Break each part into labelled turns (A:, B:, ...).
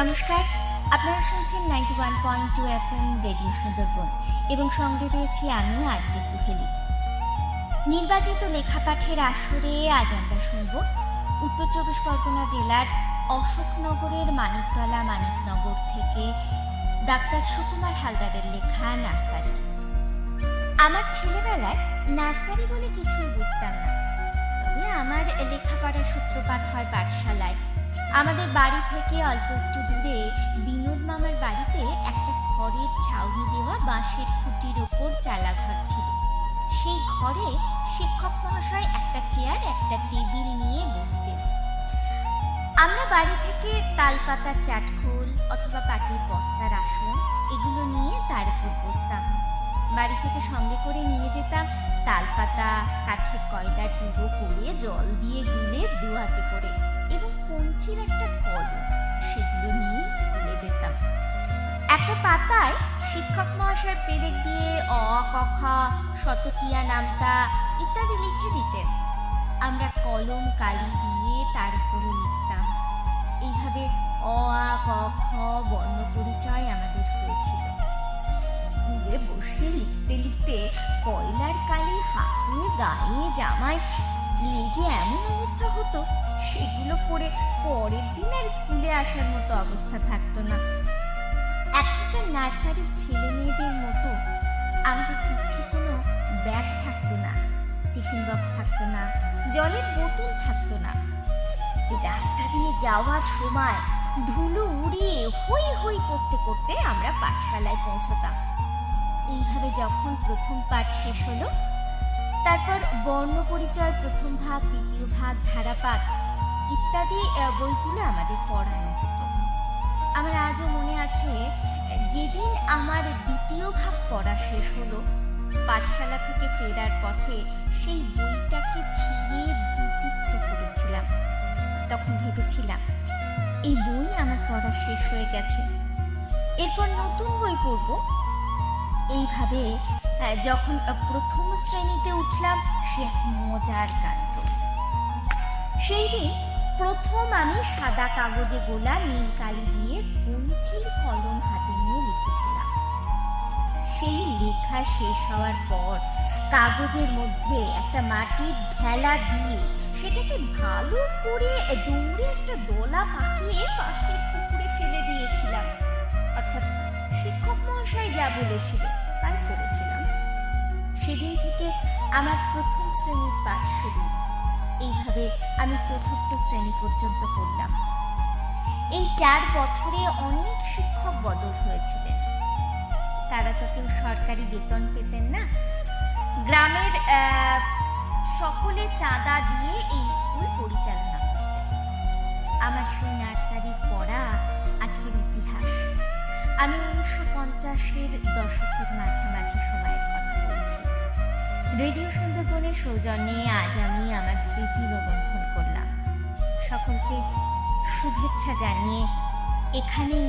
A: নমস্কার, আপনারা শুনছেন ninety one point two F M radio Sundarban এবং সঙ্গে রয়েছি আমি আরজি কুহেলি। নির্বাচিত লেখাপাঠের আসরে আজ আমরা শুনব উত্তর চব্বিশ পরগনা জেলার অশোকনগরের মানিকতলা মানিকনগর থেকে ডাক্তার সুকুমার হালদারের লেখা নার্সারি। আমার ছেলেবেলায় নার্সারি বলে কিছুই বুঝতাম না। তবে আমার লেখাপড়ার সূত্রপাত হয় পাঠশালায়। আমাদের বাড়ি থেকে অল্প একটু দূরে বিনোদ মামার বাড়িতে একটা ঘরের ছাউনি দেওয়া বাঁশের খুঁটির ওপর চালা ঘর ছিল। সেই ঘরে শিক্ষক মহাশয় একটা চেয়ার, একটা টেবিল নিয়ে বসতেন। আমরা বাড়ি থেকে তালপাতার চাটখোল অথবা পাটির থেকে সঙ্গে করে নিয়ে যেতাম। তালপাতা, কাঠের কয়লার গুঁড়ো করে জল দিয়ে গুলে দুহাতে করে এবং কঞ্চির একটা কলম সেগুলো নিয়ে স্কুলে যেতাম। একটা পাতায় শিক্ষক মহাশয় পেরেক দিয়ে অ, ক, খ, শতকিয়া, নামতা ইত্যাদি লিখে দিতেন। আমরা কলম, কালি দিয়ে তার উপরে লিখতাম। এইভাবে অ, আ, ক, খ, বর্ণ পরিচয় আমাদের গায়ে জামায় লেগে এমন অবস্থা হতো, সেগুলো পরে পরের দিন আর স্কুলে আসার মতো অবস্থা থাকতো না। এখনকার নার্সারির ছেলে মেয়েদের মতো আমাদের পিঠে কোনো ব্যাগ থাকতো না, টিফিন বক্স থাকতো না, জলের বোতল থাকতো না। রাস্তা দিয়ে যাওয়ার সময় ধুলো উড়িয়ে হই হই করতে করতে আমরা পাঠশালায় পৌঁছতাম। এইভাবে যখন প্রথম পাঠ শেষ হলো তারপর বর্ণ পরিচয় প্রথম ভাগ, দ্বিতীয় ভাগ ধারাপাত ইত্যাদি বইগুলো আমাদের পড়ানো হতো। আমার আজও মনে আছে, যেদিন আমার দ্বিতীয় ভাগ পড়া শেষ হলো, পাঠশালা থেকে ফেরার পথে সেই বইটাকে ছিঁড়ে দুটুকরো করেছিলাম তখন ভেবেছিলাম, এই বই আমার পড়া শেষ হয়ে গেছে। এরপর নতুন বই পড়ব। এইভাবে যখন প্রথম শ্রেণীতে উঠলাম, সে এক মজার কাণ্ড। সেই দিন প্রথম আমি সাদা কাগজে গোলা নীল কালি দিয়ে কঞ্চির কলম হাতে নিয়ে লিখেছিলাম। সেই লেখা শেষ হওয়ার পর কাগজের মধ্যে একটা মাটির ঢেলা দিয়ে সেটাকে ভালো করে দৌড়ে একটা দোলা পাকিয়ে পাশের পুকুরে ফেলে দিয়েছিলাম। অর্থাৎ শিক্ষক মহাশয় যা বলেছিলেন, তাই করেছিলাম। থেকে আমার প্রথম শ্রেণির পাঠ শুরু। এইভাবে আমি চতুর্থ শ্রেণি পর্যন্ত পড়লাম। এই চার বছরে অনেক শিক্ষক বদল হয়েছিলেন। তারা তো কেউ সরকারি বেতন পেতেন না। গ্রামের সকলে চাঁদা দিয়ে এই স্কুল পরিচালনা করতেন। আমার সেই নার্সারির পড়া আজকের ইতিহাস। আমি উনিশশো পঞ্চাশের দশকের মাঝামাঝি সময়ের কথা বলছি। রেডিও সুন্দরবনের সৌজন্যে আজ আমি আমার স্মৃতি রোমন্থন করলাম। সকলকে শুভেচ্ছা জানিয়ে এখানেই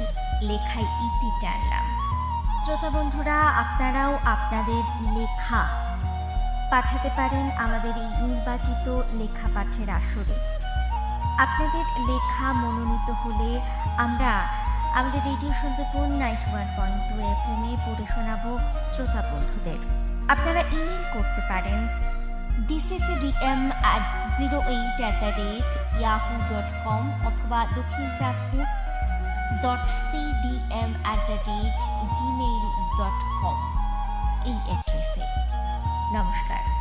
A: লেখায় ইতি টানলাম। শ্রোতা বন্ধুরা, আপনারাও আপনাদের লেখা পাঠাতে পারেন আমাদের এই নির্বাচিত লেখা পাঠের আসরে। আপনাদের লেখা মনোনীত হলে আমরা আমাদের radio Sundarban ninety one point two F M এ পড়ে শোনাবো শ্রোতা বন্ধুদের। আপনারা ইমেল করতে পারেন DCCDM at zero eight at the rate Yahoo dot com অথবা Dakshin Chandpur dot CDM at the rate Gmail dot com এই অ্যাড্রেসে নমস্কার।